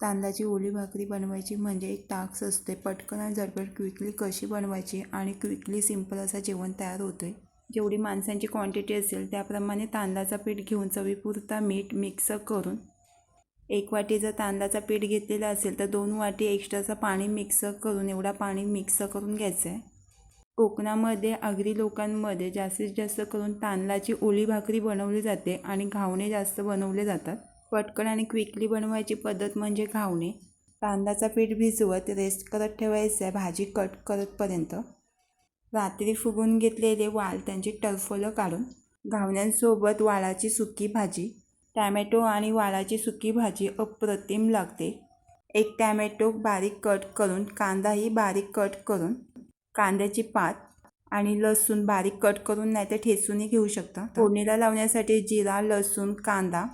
तांदळाची ओली भाकरी बनवायची म्हणजे एक टास्क असते. पटकन आणि झटपट क्विकली कशी बनवायची आणि क्विकली सिंपल असं जेवण तयार होतं आहे जेवढी माणसांची क्वांटिटी असेल त्याप्रमाणे तांदळाचं पीठ घेऊन चवीपुरता मीठ मिक्स करून एक वाटी जर तांदळाचा पीठ घेतलेला असेल तर दोन वाटी एक्स्ट्राचं पाणी मिक्स करून एवढा पाणी मिक्स करून घ्यायचं आहे कोकणामध्ये आगरी लोकांमध्ये जास्तीत जास्त करून तांदळाची ओली भाकरी बनवली जाते आणि घावणे जास्त बनवले जातात. पटकन आणि क्विकली बनवायची पद्धत म्हणजे घावणे. कांद्याचा पीठ भिजवत रेस्ट करत ठेवायचं आहे भाजी कट करतपर्यंत. रात्री फुगून घेतलेले वाल त्यांची टरफलं काढून घावण्यांसोबत वालाची सुकी भाजी टॅमॅटो आणि वालाची सुकी भाजी अप्रतिम लागते. एक टॅमॅटो बारीक कट करून कांदाही बारीक कट करून कांद्याची पात आणि लसूण बारीक कट करून नाही तर ठेचूनही घेऊ शकता. फोडणीला लावण्यासाठी जिरा लसूण कांदा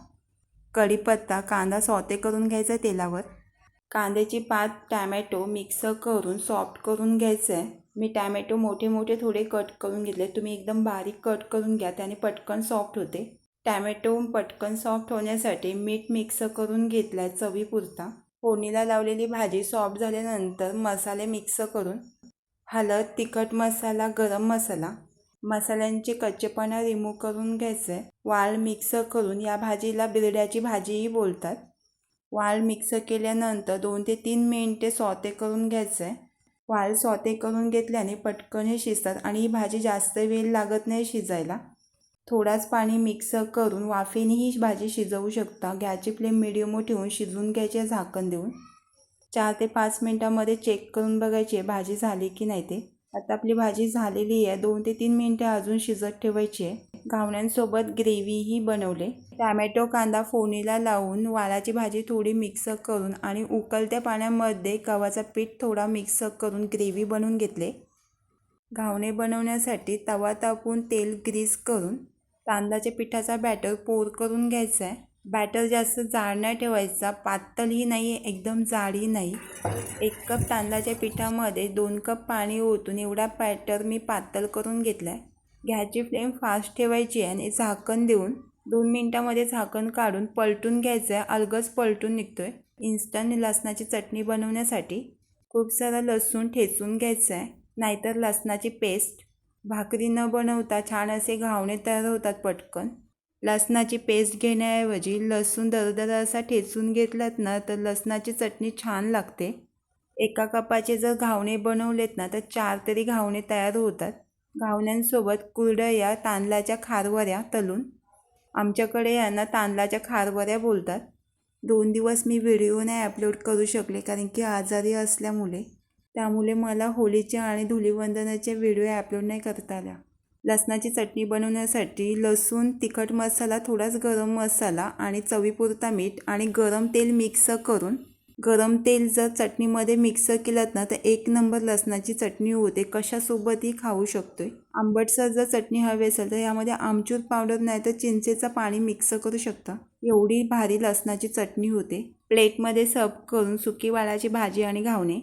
कढीपत्ता कांदा सॉते करून घ्यायचा आहे तेलावर. कांद्याची पात टॅमॅटो मिक्स करून सॉफ्ट करून घ्यायचं आहे. मी टॅमॅटो मोठे मोठे थोडे कट करून घेतले. तुम्ही एकदम बारीक कट करून घ्या त्याने पटकन सॉफ्ट होते. टॅमॅटो पटकन सॉफ्ट होण्यासाठी मीठ मिक्स करून घेतलं आहे चवीपुरता. फोडणीला लावलेली भाजी सॉफ्ट झाल्यानंतर मसाले मिक्स करून हळद तिखट मसाला गरम मसाला मसाल्यांचे कच्चेपणा रिमूव्ह करून घ्यायचं. आहे वाळ मिक्स करून या भाजीला बिरड्याची भाजीही बोलतात. वाळ मिक्स केल्यानंतर दोन ते तीन मिनिटे सॉते करून घ्यायचं. आहे वाल सॉते करून घेतल्याने पटकन हे शिजतात आणि ही भाजी जास्त वेळ लागत नाही शिजायला. थोडाच पाणी मिक्स करून वाफेने ही भाजी शिजवू शकता. गॅसची फ्लेम मिडियम ठेवून शिजवून घ्यायचे झाकण देऊन. चार ते पाच मिनटामध्ये चेक करून बघायची आहे भाजी झाली की नाही ते. आता आपली भाजी झालेली आहे. दोन ते तीन मिनटं अजून शिजत ठेवायची आहे. घावण्यांसोबत ग्रेव्हीही बनवले. टॅमॅटो कांदा फोडणीला लावून वालाची भाजी थोडी मिक्स करून आणि उकलत्या पाण्यामध्ये गव्हाचा पीठ थोडा मिक्स करून ग्रेव्ही बनवून घेतले. घावणे बनवण्यासाठी तवा तापून तेल ग्रीस करून तांदळाच्या पिठाचा बॅटर पोर करून घ्यायचा आहे. बॅटर जास्त जाड नाही ठेवायचा पातळही नाही एकदम जाडही नाही. एक कप तांदळाच्या पिठामध्ये दोन कप पाणी ओतून एवढा बॅटर मी पातळ करून घेतला आहे गॅसची फ्लेम फास्ट ठेवायची आहे आणि झाकण देऊन दोन मिनटामध्ये झाकण काढून पलटून घ्यायचं आहे अलगच पलटून निघतो आहे इन्स्टंट लसणाची चटणी बनवण्यासाठी खूप सारा लसूण ठेचून घ्यायचं आहे नाहीतर लसणाची पेस्ट भाकरी न बनवता छान असे घावणे तयार होतात पटकन. लसणाची पेस्ट घेण्याऐवजी लसूण दरदरा असा ठेचून घेतलात ना तर लसणाची चटणी छान लागते. एका कपाचे जर घावणे बनवलेत ना तर चार तरी घावणे तयार होतात. घावण्यांसोबत कुरडया तांदळाच्या खारवऱ्या तलून. आमच्याकडे यांना तांदळाच्या खारवऱ्या बोलतात. दोन दिवस मी व्हिडिओ नाही अपलोड करू शकले कारण की आजारी असल्यामुळे. त्यामुळे मला होळीचे आणि धुलीवंदनाचे व्हिडिओ अपलोड नाही करता आल्या. लसणाची चटणी बनवण्यासाठी लसूण तिखट मसाला थोडाच गरम मसाला आणि चवीपुरता मीठ आणि गरम तेल मिक्स करून गरम तेल जर चटणीमध्ये मिक्स केलं ना तर एक नंबर लसणाची चटणी होते. कशासोबतही खाऊ शकतोय. आंबटसर जर चटणी हवी असेल तर यामध्ये आमचूर पावडर नाही तर चिंचेचं पाणी मिक्स करू शकता. एवढी भारी लसणाची चटणी होते. प्लेटमध्ये सर्व करून सुकी वालाची भाजी आणि घावणे.